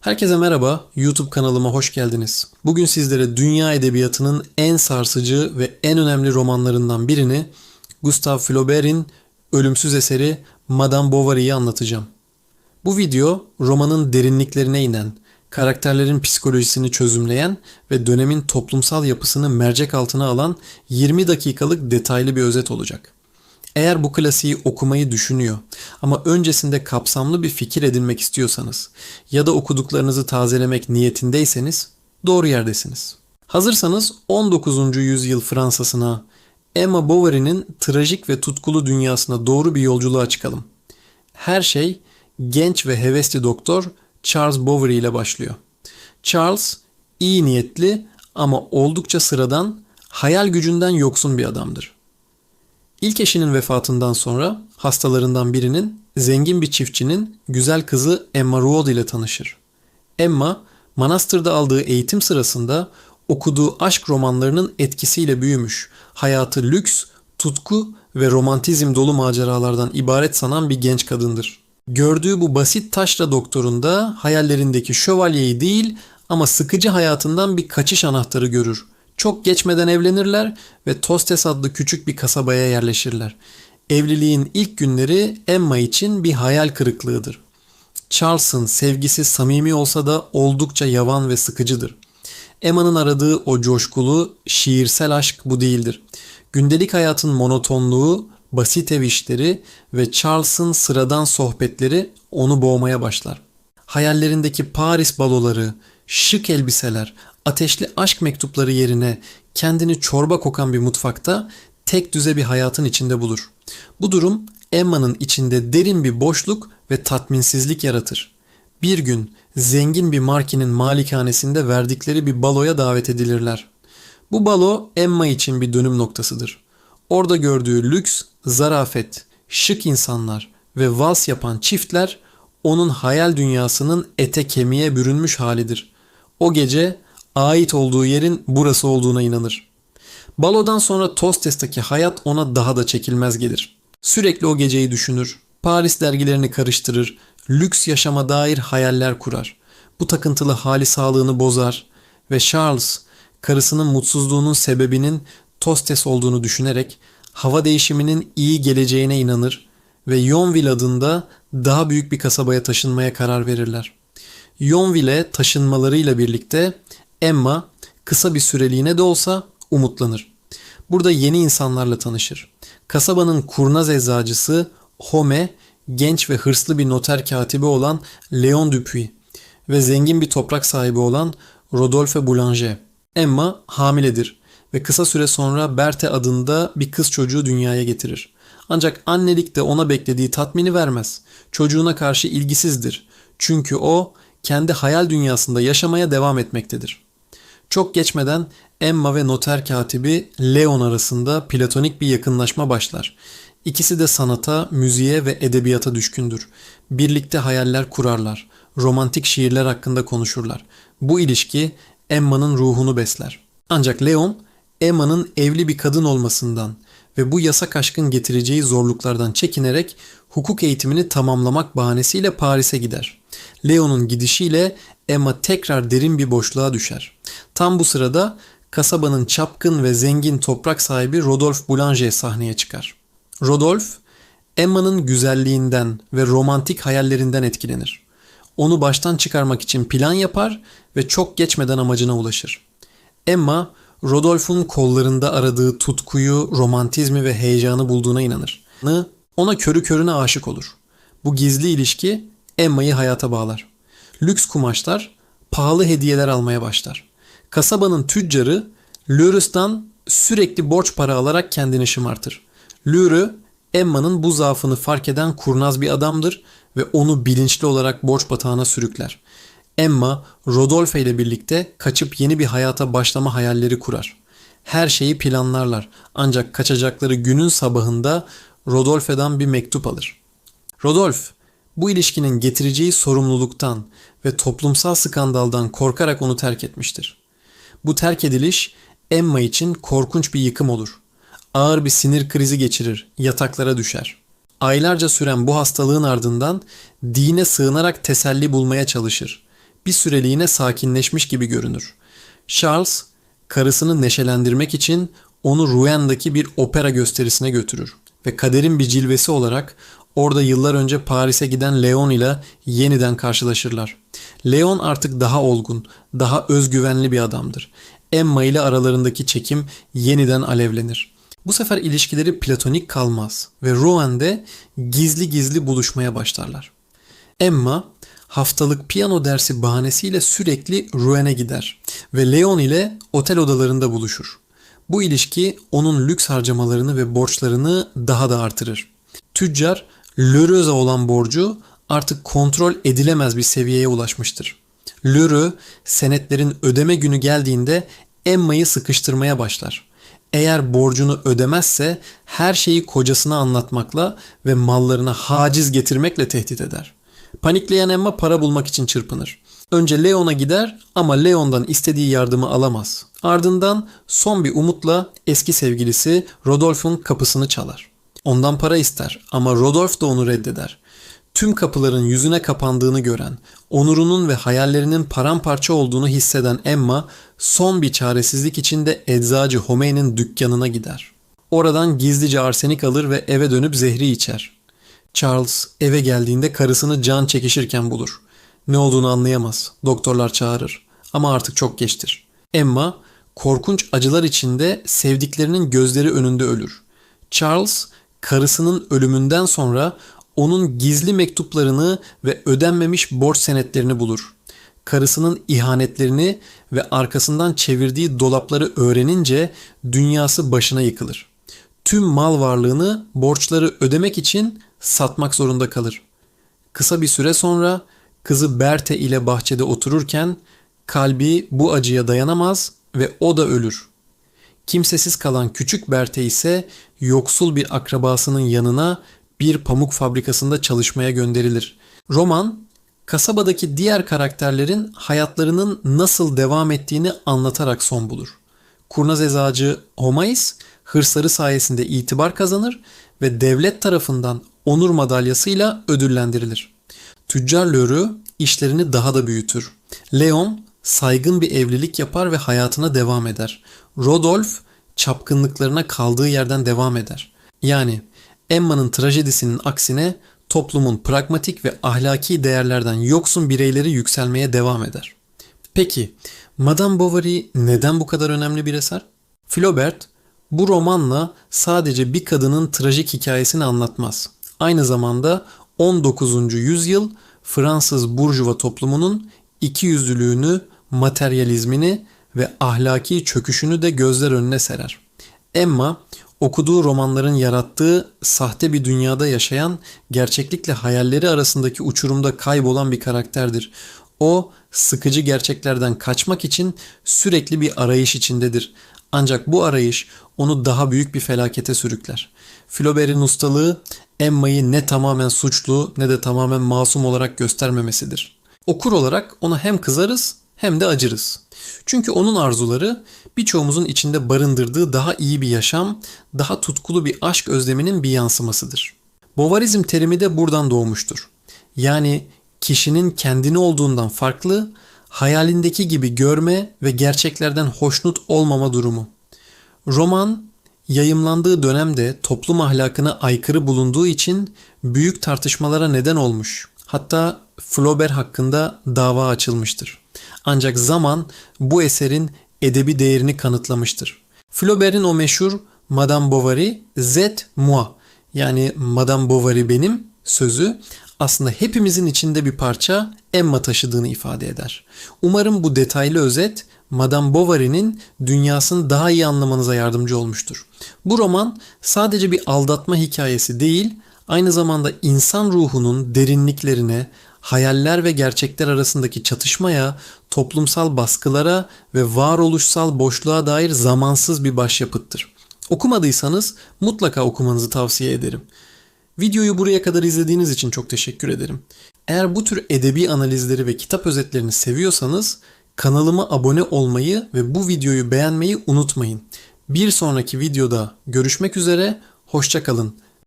Herkese merhaba, YouTube kanalıma hoş geldiniz. Bugün sizlere dünya edebiyatının en sarsıcı ve en önemli romanlarından birini Gustave Flaubert'in ölümsüz eseri Madame Bovary'yi anlatacağım. Bu video romanın derinliklerine inen, karakterlerin psikolojisini çözümleyen ve dönemin toplumsal yapısını mercek altına alan 20 dakikalık detaylı bir özet olacak. Eğer bu klasiği okumayı düşünüyor ama öncesinde kapsamlı bir fikir edinmek istiyorsanız ya da okuduklarınızı tazelemek niyetindeyseniz doğru yerdesiniz. Hazırsanız 19. yüzyıl Fransa'sına Emma Bovary'nin trajik ve tutkulu dünyasına doğru bir yolculuğa çıkalım. Her şey genç ve hevesli doktor Charles Bovary ile başlıyor. Charles iyi niyetli ama oldukça sıradan, hayal gücünden yoksun bir adamdır. İlk eşinin vefatından sonra hastalarından birinin zengin bir çiftçinin güzel kızı Emma Rouault ile tanışır. Emma, manastırda aldığı eğitim sırasında okuduğu aşk romanlarının etkisiyle büyümüş, hayatı lüks, tutku ve romantizm dolu maceralardan ibaret sanan bir genç kadındır. Gördüğü bu basit taşra doktorunda hayallerindeki şövalyeyi değil ama sıkıcı hayatından bir kaçış anahtarı görür. Çok geçmeden evlenirler ve Tostes adlı küçük bir kasabaya yerleşirler. Evliliğin ilk günleri Emma için bir hayal kırıklığıdır. Charles'ın sevgisi samimi olsa da oldukça yavan ve sıkıcıdır. Emma'nın aradığı o coşkulu, şiirsel aşk bu değildir. Gündelik hayatın monotonluğu, basit ev işleri ve Charles'ın sıradan sohbetleri onu boğmaya başlar. Hayallerindeki Paris baloları, şık elbiseler, ateşli aşk mektupları yerine kendini çorba kokan bir mutfakta tek düze bir hayatın içinde bulur. Bu durum Emma'nın içinde derin bir boşluk ve tatminsizlik yaratır. Bir gün zengin bir markinin malikanesinde verdikleri bir baloya davet edilirler. Bu balo Emma için bir dönüm noktasıdır. Orada gördüğü lüks, zarafet, şık insanlar ve vals yapan çiftler onun hayal dünyasının ete kemiğe bürünmüş halidir. O gece ait olduğu yerin burası olduğuna inanır. Balodan sonra Tostes'teki hayat ona daha da çekilmez gelir. Sürekli o geceyi düşünür. Paris dergilerini karıştırır. Lüks yaşama dair hayaller kurar. Bu takıntılı hali sağlığını bozar ve Charles karısının mutsuzluğunun sebebinin Tostes olduğunu düşünerek hava değişiminin iyi geleceğine inanır ve Yonville adında daha büyük bir kasabaya taşınmaya karar verirler. Yonville'e taşınmalarıyla birlikte Emma kısa bir süreliğine de olsa umutlanır. Burada yeni insanlarla tanışır. Kasabanın kurnaz eczacısı Home, genç ve hırslı bir noter katibi olan Leon Dupuy ve zengin bir toprak sahibi olan Rodolphe Boulanger. Emma hamiledir ve kısa süre sonra Berthe adında bir kız çocuğu dünyaya getirir. Ancak annelik de ona beklediği tatmini vermez. Çocuğuna karşı ilgisizdir. Çünkü o kendi hayal dünyasında yaşamaya devam etmektedir. Çok geçmeden Emma ve noter katibi Leon arasında platonik bir yakınlaşma başlar. İkisi de sanata, müziğe ve edebiyata düşkündür. Birlikte hayaller kurarlar. Romantik şiirler hakkında konuşurlar. Bu ilişki Emma'nın ruhunu besler. Ancak Leon, Emma'nın evli bir kadın olmasından ve bu yasak aşkın getireceği zorluklardan çekinerek hukuk eğitimini tamamlamak bahanesiyle Paris'e gider. Leon'un gidişiyle Emma tekrar derin bir boşluğa düşer. Tam bu sırada kasabanın çapkın ve zengin toprak sahibi Rodolphe Boulanger sahneye çıkar. Rodolphe, Emma'nın güzelliğinden ve romantik hayallerinden etkilenir. Onu baştan çıkarmak için plan yapar ve çok geçmeden amacına ulaşır. Emma, Rodolphe'un kollarında aradığı tutkuyu, romantizmi ve heyecanı bulduğuna inanır. Ona körü körüne aşık olur. Bu gizli ilişki Emma'yı hayata bağlar. Lüks kumaşlar, pahalı hediyeler almaya başlar. Kasabanın tüccarı Lürüs'tan sürekli borç para alarak kendini şımartır. Lürü, Emma'nın bu zaafını fark eden kurnaz bir adamdır ve onu bilinçli olarak borç batağına sürükler. Emma, Rodolphe ile birlikte kaçıp yeni bir hayata başlama hayalleri kurar. Her şeyi planlarlar ancak kaçacakları günün sabahında Rodolphe'den bir mektup alır. Rodolphe, bu ilişkinin getireceği sorumluluktan ve toplumsal skandaldan korkarak onu terk etmiştir. Bu terk ediliş Emma için korkunç bir yıkım olur. Ağır bir sinir krizi geçirir, yataklara düşer. Aylarca süren bu hastalığın ardından dine sığınarak teselli bulmaya çalışır. bir süreliğine sakinleşmiş gibi görünür. Charles karısını neşelendirmek için onu Rouen'daki bir opera gösterisine götürür ve kaderin bir cilvesi olarak orada yıllar önce Paris'e giden Leon ile yeniden karşılaşırlar. Leon artık daha olgun, daha özgüvenli bir adamdır. Emma ile aralarındaki çekim yeniden alevlenir. Bu sefer ilişkileri platonik kalmaz ve Rouen'de gizli gizli buluşmaya başlarlar. Emma haftalık piyano dersi bahanesiyle sürekli Rouen'e gider ve Leon ile otel odalarında buluşur. Bu ilişki onun lüks harcamalarını ve borçlarını daha da artırır. Tüccar Löröz'e olan borcu artık kontrol edilemez bir seviyeye ulaşmıştır. Lörö senetlerin ödeme günü geldiğinde Emma'yı sıkıştırmaya başlar. Eğer borcunu ödemezse her şeyi kocasına anlatmakla ve mallarına haciz getirmekle tehdit eder. Panikleyen Emma para bulmak için çırpınır. Önce Leon'a gider ama Leon'dan istediği yardımı alamaz. Ardından son bir umutla eski sevgilisi Rodolphe'un kapısını çalar. Ondan para ister ama Rodolphe da onu reddeder. Tüm kapıların yüzüne kapandığını gören, onurunun ve hayallerinin paramparça olduğunu hisseden Emma son bir çaresizlik içinde eczacı Homey'nin dükkanına gider. Oradan gizlice arsenik alır ve eve dönüp zehri içer. Charles eve geldiğinde karısını can çekişirken bulur. Ne olduğunu anlayamaz. Doktorlar çağırır. Ama artık çok geçtir. Emma korkunç acılar içinde sevdiklerinin gözleri önünde ölür. Charles karısının ölümünden sonra onun gizli mektuplarını ve ödenmemiş borç senetlerini bulur. Karısının ihanetlerini ve arkasından çevirdiği dolapları öğrenince dünyası başına yıkılır. Tüm mal varlığını borçları ödemek için satmak zorunda kalır. Kısa bir süre sonra kızı Berthe ile bahçede otururken kalbi bu acıya dayanamaz ve o da ölür. Kimsesiz kalan küçük Berthe ise yoksul bir akrabasının yanına bir pamuk fabrikasında çalışmaya gönderilir. Roman, kasabadaki diğer karakterlerin hayatlarının nasıl devam ettiğini anlatarak son bulur. Kurnaz eczacı Homais hırsları sayesinde itibar kazanır ve devlet tarafından onur madalyasıyla ödüllendirilir. Tüccar Lörü işlerini daha da büyütür. Leon saygın bir evlilik yapar ve hayatına devam eder. Rodolphe çapkınlıklarına kaldığı yerden devam eder. Yani Emma'nın trajedisinin aksine toplumun pragmatik ve ahlaki değerlerden yoksun bireyleri yükselmeye devam eder. Peki Madame Bovary neden bu kadar önemli bir eser? Flaubert bu romanla sadece bir kadının trajik hikayesini anlatmaz. Aynı zamanda 19. yüzyıl Fransız burjuva toplumunun ikiyüzlülüğünü, materyalizmini ve ahlaki çöküşünü de gözler önüne serer. Emma okuduğu romanların yarattığı sahte bir dünyada yaşayan, gerçeklikle hayalleri arasındaki uçurumda kaybolan bir karakterdir. O sıkıcı gerçeklerden kaçmak için sürekli bir arayış içindedir. Ancak bu arayış onu daha büyük bir felakete sürükler. Flaubert'in ustalığı Emma'yı ne tamamen suçlu ne de tamamen masum olarak göstermemesidir. Okur olarak ona hem kızarız hem de acırız. Çünkü onun arzuları birçoğumuzun içinde barındırdığı daha iyi bir yaşam, daha tutkulu bir aşk özleminin bir yansımasıdır. Bovarizm terimi de buradan doğmuştur. Yani kişinin kendini olduğundan farklı, hayalindeki gibi görme ve gerçeklerden hoşnut olmama durumu. Roman yayımlandığı dönemde toplum ahlakına aykırı bulunduğu için büyük tartışmalara neden olmuş. Hatta Flaubert hakkında dava açılmıştır. Ancak zaman bu eserin edebi değerini kanıtlamıştır. Flaubert'in o meşhur Madame Bovary, Z moi yani Madame Bovary benim sözü aslında hepimizin içinde bir parça Emma taşıdığını ifade eder. Umarım bu detaylı özet Madame Bovary'nin dünyasını daha iyi anlamanıza yardımcı olmuştur. Bu roman sadece bir aldatma hikayesi değil, aynı zamanda insan ruhunun derinliklerine, hayaller ve gerçekler arasındaki çatışmaya, toplumsal baskılara ve varoluşsal boşluğa dair zamansız bir başyapıttır. Okumadıysanız mutlaka okumanızı tavsiye ederim. Videoyu buraya kadar izlediğiniz için çok teşekkür ederim. Eğer bu tür edebi analizleri ve kitap özetlerini seviyorsanız kanalıma abone olmayı ve bu videoyu beğenmeyi unutmayın. Bir sonraki videoda görüşmek üzere, hoşçakalın.